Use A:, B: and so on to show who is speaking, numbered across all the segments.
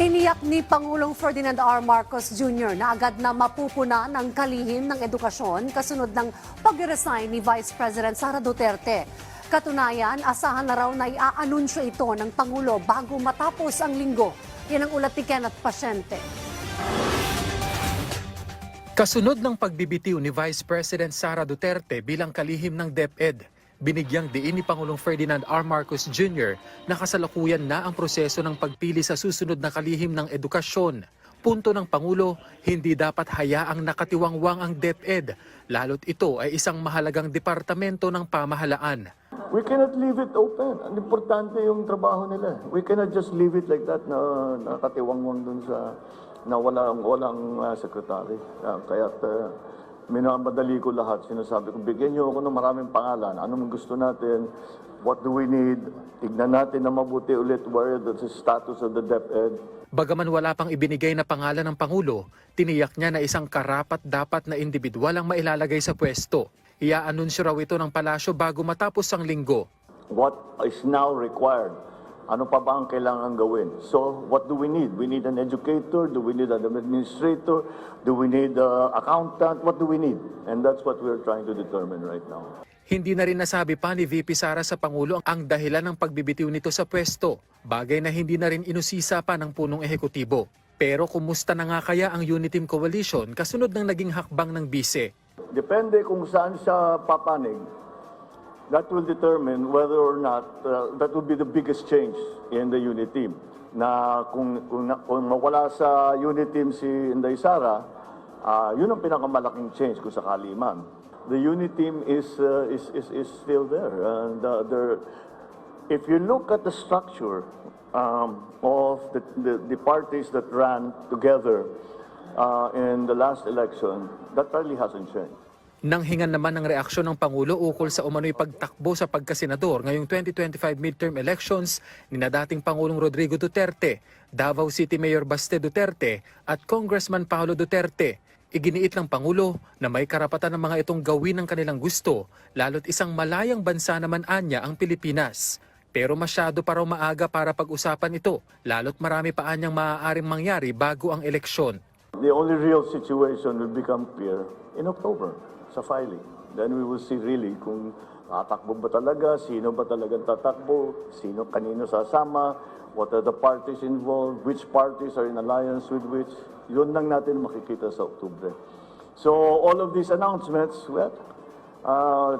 A: Tiniyak ni Pangulong Ferdinand R. Marcos Jr. na agad na mapupuna ng kalihim ng edukasyon kasunod ng pag-resign ni Vice President Sara Duterte. Katunayan, asahan na raw na iaanunsyo ito ng Pangulo bago matapos ang linggo. Yan ang ulat ni Kenneth Pasyente.
B: Kasunod ng pagbibitiw ni Vice President Sara Duterte bilang kalihim ng DepEd, binigyang diin ni Pangulong Ferdinand R. Marcos Jr. na kasalukuyan na ang proseso ng pagpili sa susunod na kalihim ng edukasyon. Punto ng Pangulo, hindi dapat hayaang nakatiwangwang ang DepEd, lalo't ito ay isang mahalagang departamento ng pamahalaan.
C: We cannot leave it open. Ang importante yung trabaho nila. We cannot just leave it like that na nakatiwangwang dun sa na walang walang uh, secretary. Uh, kaya uh, minamadali ko lahat. Sinasabi ko, bigyan niyo ako ng maraming pangalan. Ano man gusto natin? What do we need? Tignan natin na mabuti ulit where the status of the DepEd.
B: Bagaman wala pang ibinigay na pangalan ng Pangulo, tiniyak niya na isang karapat dapat na individual ang mailalagay sa pwesto. Iaanunsyo raw ito ng palasyo bago matapos ang linggo.
C: What is now required? Ano pa ba ang kailangan gawin? So, what do we need? We need an educator? Do we need an administrator? Do we need an accountant? What do we need? And that's what we're trying to determine right now.
B: Hindi na rin nasabi pa ni VP Sara sa Pangulo ang dahilan ng pagbibitiw nito sa pwesto, bagay na hindi na rin inusisa pa ng punong ehekutibo. Pero kumusta na nga kaya ang Uniteam Coalition kasunod ng naging hakbang ng bise?
C: Depende kung saan siya papanig. That will determine whether or not uh, that will be the biggest change in the unit team. Na kung, kung, kung mawala sa unit team si Inday Sara, ah, yun ang pinakamalaking change kung sakali man. The unit team is, uh, is, is, is still there. And uh, there, if you look at the structure um, of the, the, the parties that ran together uh, in the last election, that really hasn't changed.
B: Nang hingan naman ng reaksyon ng Pangulo ukol sa umano'y pagtakbo sa pagkasenador ngayong 2025 midterm elections ni na dating Pangulong Rodrigo Duterte, Davao City Mayor Baste Duterte at Congressman Paolo Duterte. Iginiit ng Pangulo na may karapatan ng mga itong gawin ng kanilang gusto, lalo't isang malayang bansa naman anya ang Pilipinas. Pero masyado pa raw maaga para pag-usapan ito, lalo't marami pa anyang maaaring mangyari bago ang eleksyon.
C: The only real situation will become clear in October sa filing. Then we will see really kung tatakbo ba talaga, sino ba talagang tatakbo, sino kanino sasama, what are the parties involved, which parties are in alliance with which. Yun lang natin makikita sa October. So all of these announcements, well, uh,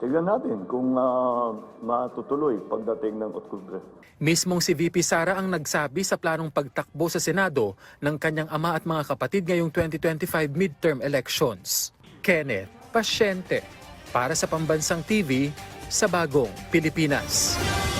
C: tignan natin kung uh, matutuloy pagdating ng October.
B: Mismong si VP Sara ang nagsabi sa planong pagtakbo sa Senado ng kanyang ama at mga kapatid ngayong 2025 midterm elections. Kenneth Pasyente para sa Pambansang TV sa Bagong Pilipinas.